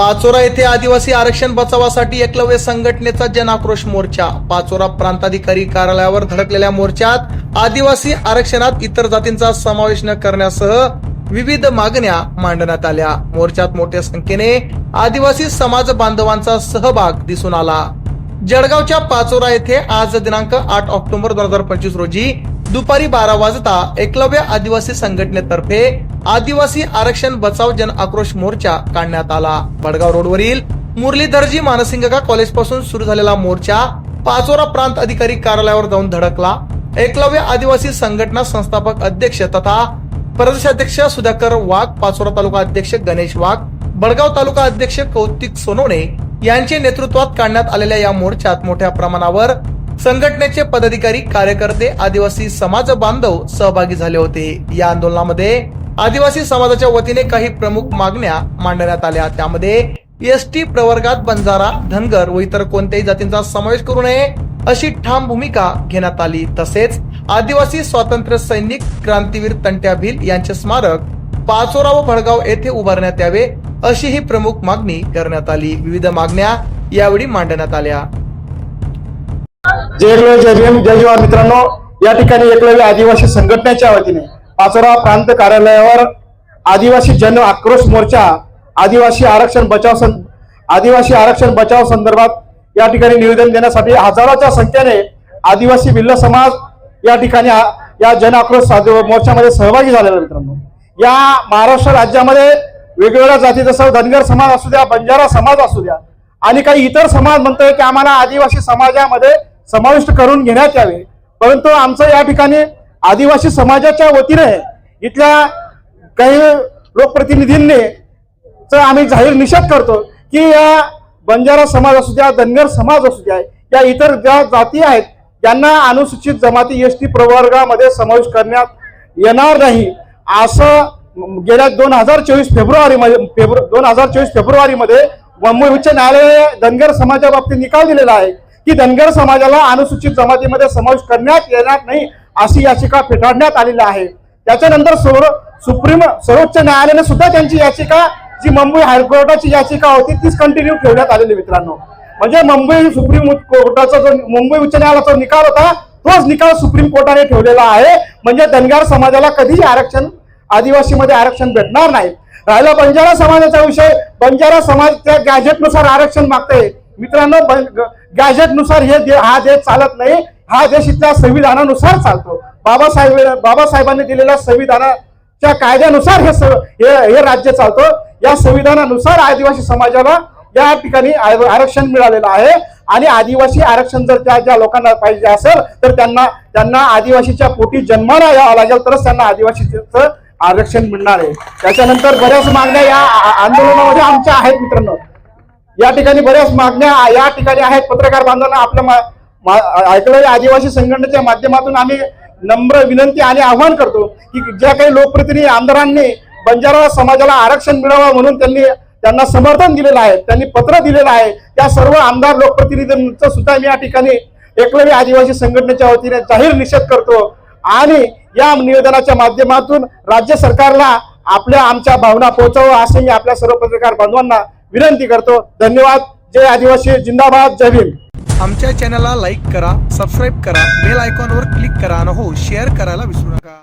पाचोरा येथे आदिवासी आरक्षण बचावासाठी एकलव्य संघटनेचा जन आक्रोश मोर्चा. पाचोरा प्रांताधिकारी कार्यालयावर धडकलेल्या मोर्चात आदिवासी आरक्षणात इतर जातींचा समावेश न करण्यासह विविध मागण्या मांडण्यात आल्या. मोर्चात मोठ्या संख्येने आदिवासी समाज बांधवांचा सहभाग दिसून आला. जळगावच्या पाचोरा येथे आज दिनांक आठ ऑक्टोबर दोन हजार पंचवीस रोजी दुपारी बारा वाजता एकलव्य आदिवासी संघटनेतर्फे आदिवासी आरक्षण बचाव जन आक्रोश मोर्चा काढण्यात आला. बडगाव रोडवरील मुरलीधरजी मानसिंगका कॉलेजपासून सुरू झालेला मोर्चा पाचोरा प्रांत अधिकारी कार्यालयावर जाऊन धडकला. एकलव्य आदिवासी संघटना संस्थापक अध्यक्ष तथा प्रदेशाध्यक्ष सुधाकर वाघ पाचोरा तालुका अध्यक्ष गणेश वाघ बडगाव तालुका अध्यक्ष कौतिक सोनवणे यांचे नेतृत्वात काढण्यात आलेल्या या मोर्चात मोठ्या प्रमाणावर संघटनेचे पदाधिकारी कार्यकर्ते आदिवासी समाज बांधव सहभागी झाले होते. या आंदोलनामध्ये आदिवासी समाजाच्या वतीने काही प्रमुख मागण्या मांडण्यात आल्या. त्यामध्ये एस टी प्रवर्गात बंजारा धनगर व इतर कोणत्याही जातींचा समावेश करू नये अशी ठाम भूमिका घेण्यात आली. तसेच आदिवासी स्वातंत्र्य सैनिक क्रांतीवीर तंट्या भिल यांचे स्मारक पाचोरा व भडगाव येथे उभारण्यात यावे अशी ही प्रमुख मागणी करण्यात आली. विविध मागण्या यावेळी मांडण्यात आल्या. जय जय भीम जय मित्रांनो. या ठिकाणी एकलव्य आदिवासी संघटनेच्या वतीने पाचोरा प्रांत कार्यालयावर आदिवासी जन आक्रोश मोर्चा आदिवासी आरक्षण बचाव सं- आदिवासी आरक्षण बचाव संदर्भात या ठिकाणी निवेदन देण्यासाठी हजारोच्या संख्येने आदिवासी भिल्ल समाज या ठिकाणी या जन आक्रोश मोर्चामध्ये सहभागी झालेला मित्रांनो. या महाराष्ट्र राज्यामध्ये वेगवेगळ्या जाती जसं धनगर समाज असू द्या बंजारा समाज असू द्या आणि काही इतर समाज म्हणतोय की आम्हाला आदिवासी समाजामध्ये समाविष्ट करून घेण्यात यावे. परंतु आमचं या ठिकाणी आदिवासी समाजाच्या वतीने इथल्या काही लोकप्रतिनिधींनी आम्ही जाहीर निषेध करतो की या बंजारा समाज असू द्या धनगर समाज असू द्या या इतर ज्या जाती आहेत त्यांना अनुसूचित जमाती एस टी प्रवर्गामध्ये समावेश करण्यात येणार नाही. असं गेल्या दोन हजार चोवीस फेब्रुवारी मध्ये फेब्रु दोन हजार चोवीस फेब्रुवारीमध्ये मुंबई उच्च न्यायालयाने धनगर समाजाबाबतीत निकाल दिलेला आहे. की धनगर समाजाला अनुसूचित जमातीमध्ये समावेश करण्यात येणार नाही अशी याचिका फेटाळण्यात आलेली आहे. त्याच्यानंतर सर्व सुप्रीम सर्वोच्च न्यायालयाने सुद्धा त्यांची याचिका जी मुंबई हायकोर्टाची याचिका होती तीच कंटिन्यू ठेवण्यात आलेली मित्रांनो. म्हणजे मुंबई सुप्रीम कोर्टाचा जो मुंबई उच्च न्यायालयाचा निकाल होता तोच निकाल सुप्रीम कोर्टाने ठेवलेला आहे. म्हणजे धनगर समाजाला कधीही आरक्षण आदिवासीमध्ये आरक्षण भेटणार नाही. राहिला बंजारा समाजाचा विषय. बंजारा समाज त्या गॅजेटनुसार आरक्षण मागते मित्रांनो गॅजेटनुसार हे दे- हा देश चालत नाही. हा देश इथल्या संविधानानुसार चालतो. बाबासाहेब बाबासाहेबांनी दिलेल्या संविधानाच्या कायद्यानुसार हे हे राज्य चालतो. या संविधानानुसार आदिवासी समाजाला या ठिकाणी आरक्षण मिळालेलं आहे. आणि आदिवासी आरक्षण जर त्या ज्या लोकांना पाहिजे असेल तर त्यांना त्यांना आदिवासीच्या पोटी जन्माला यावं लागेल तरच त्यांना आदिवासीचं आरक्षण मिळणार आहे. त्याच्यानंतर बऱ्याच मागण्या या आंदोलनामध्ये आमच्या आहेत मित्रांनो. या ठिकाणी बऱ्याच मागण्या या ठिकाणी आहेत. पत्रकार बांधवांना आपल्या मा- ऐकलेल्या आदिवासी संघटनेच्या माध्यमातून आम्ही नम्र विनंती आणि आव्हान करतो की ज्या काही लोकप्रतिनिधी आमदारांनी बंजारा समाजाला आरक्षण मिळावं म्हणून त्यांनी त्यांना समर्थन दिलेलं आहे त्यांनी पत्र दिलेलं आहे. त्या सर्व आमदार लोकप्रतिनिधींचं सुद्धा मी या ठिकाणी एकलव्य आदिवासी संघटनेच्या वतीने जाहीर निषेध करतो. आणि या निवेदनाच्या माध्यमातून राज्य सरकारला आपल्या आमच्या भावना पोहोचावं असे मी आपल्या सर्व पत्रकार बांधवांना विनंती करतो. धन्यवाद. जय आदिवासी. जिंदाबाद. जय भीम. आमच्या चॅनलला लाईक करा सबस्क्राईब करा बेल आयकॉनवर क्लिक करा आणि हो शेअर करायला विसरू नका.